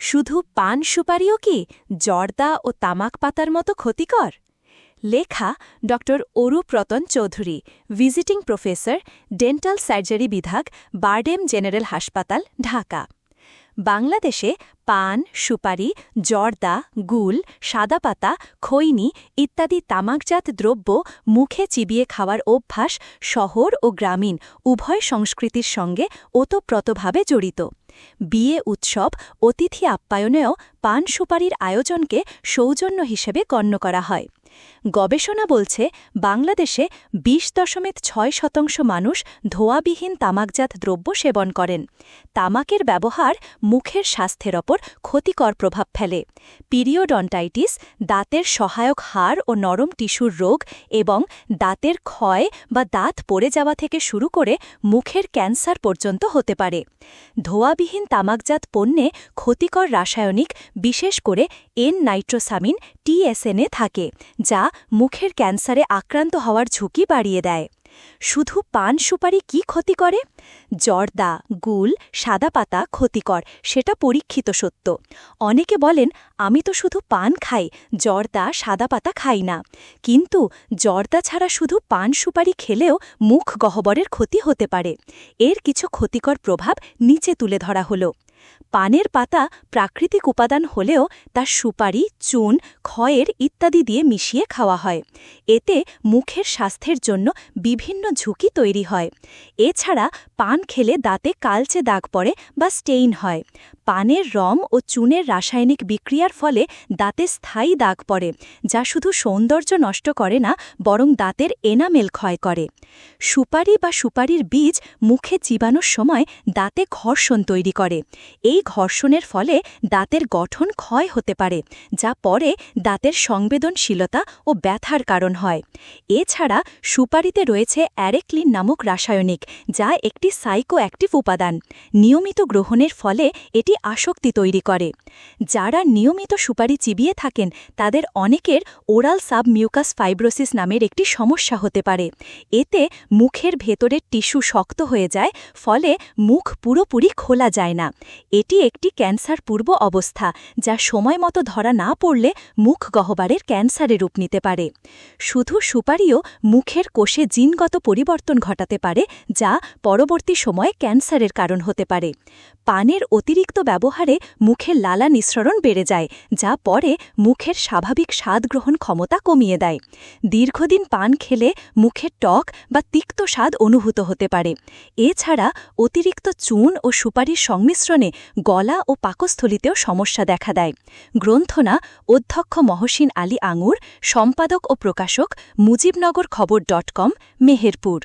শুধু পান সুপারিও কি জর্দা ও তামাক পাতার মতো ক্ষতিকর? লেখা ড Arupratan Chowdhury, visiting professor, dental surgery বিভাগ, বারডেম জেনারেল হাসপাতাল, ঢাকা। বাংলাদেশে পান, সুপারি, জর্দা, গুল, সাদা পাতা, খৈনি ইত্যাদি তামাকজাত দ্রব্য মুখে চিবিয়ে খাওয়ার অভ্যাস শহর ও গ্রামীণ উভয় সংস্কৃতির সঙ্গে ওতপ্রোতভাবে জড়িত। বিয়ে উৎসব অতিথি আপ্যায়নেও পান সুপারির আয়োজনকে সৌজন্য হিসেবে গণ্য করা হয়। গবেষণা বলছে, বাংলাদেশে বিশ দশমিক ছয় শতাংশ মানুষ ধোয়াবিহীন তামাকজাত দ্রব্য সেবন করেন। তামাকের ব্যবহার মুখের স্বাস্থ্যের ওপর ক্ষতিকর প্রভাব ফেলে। পিরিয়ডন্টাইটিস দাঁতের সহায়ক হাড় ও নরম টিস্যুর রোগ এবং দাঁতের ক্ষয় বা দাঁত পড়ে যাওয়া থেকে শুরু করে মুখের ক্যান্সার পর্যন্ত হতে পারে। ধোয়াবিহীন তামাকজাত পণ্যে ক্ষতিকর রাসায়নিক বিশেষ করে এন নাইট্রোসামিন টিএসএনএ থাকে, যা মুখের ক্যান্সারে আক্রান্ত হওয়ার ঝুঁকি বাড়িয়ে দেয়। শুধু পান সুপারি কি ক্ষতি করে? জর্দা, গুল, সাদা পাতা ক্ষতিকর সেটা পরীক্ষিত সত্য। অনেকে বলেন, আমি তো শুধু পান খাই, জর্দা, সাদা পাতা খাই না। কিন্তু জর্দা ছাড়া শুধু পান সুপারি খেলেও মুখ গহ্বরের ক্ষতি হতে পারে। এর কিছু ক্ষতিকর প্রভাব নিচে তুলে ধরা হলো। পানের পাতা প্রাকৃতিক উপাদান হলেও তা সুপারি, চুন, ক্ষয়ের ইত্যাদি দিয়ে মিশিয়ে খাওয়া হয়। এতে মুখের স্বাস্থ্যের জন্য বিভিন্ন ঝুঁকি তৈরি হয়। এছাড়া পান খেলে দাঁতে কালচে দাগ পড়ে বা স্টেইন হয়। পানের রং ও চুনের রাসায়নিক বিক্রিয়ার ফলে দাঁতে স্থায়ী দাগ পড়ে, যা শুধু সৌন্দর্য নষ্ট করে না, বরং দাঁতের এনামেল ক্ষয় করে। সুপারি বা সুপারির বীজ মুখে চিবানোর সময় দাঁতে ঘর্ষণ তৈরি করে। এই ঘর্ষণের ফলে দাঁতের গঠন ক্ষয় হতে পারে, যা পরে দাঁতের সংবেদনশীলতা ও ব্যথার কারণ হয়। এছাড়া সুপারিতে রয়েছে অ্যারেক্লিন নামক রাসায়নিক, যা একটি সাইকো অ্যাক্টিভ উপাদান। নিয়মিত গ্রহণের ফলে এটি আসক্তি তৈরি করে। যারা নিয়মিত সুপারি চিবিয়ে থাকেন, তাদের অনেকের ওরাল সাবমিউকাস ফাইব্রোসিস নামের একটি সমস্যা হতে পারে। এতে মুখের ভেতরের টিস্যু শক্ত হয়ে যায়, ফলে মুখ পুরোপুরি খোলা যায় না। এটি একটি ক্যান্সার পূর্ব অবস্থা, যা সময় মতো ধরা না পড়লে মুখ গহ্বরের ক্যান্সারে রূপ নিতে পারে। শুধু সুপারিও মুখের কোষে জিনগত পরিবর্তন ঘটাতে পারে, যা পরবর্তী সময়ে ক্যান্সারের কারণ হতে পারে। পানের অতিরিক্ত ব্যবহারে মুখের লালা নিঃসরণ বেড়ে যায়, যা পরে মুখের স্বাভাবিক স্বাদ গ্রহণ ক্ষমতা কমিয়ে দেয়। দীর্ঘদিন পান খেলে মুখের টক বা তিক্ত স্বাদ অনুভূত হতে পারে। এছাড়া অতিরিক্ত চুন ও সুপারির সংমিশ্রণে গলা ও পাকস্থলিতেও সমস্যা দেখা দেয়। গ্রন্থনা অধ্যক্ষ মহসিন আলী আঙুর, সম্পাদক ও প্রকাশক মুজিবনগর খবর ডট কম, মেহেরপুর।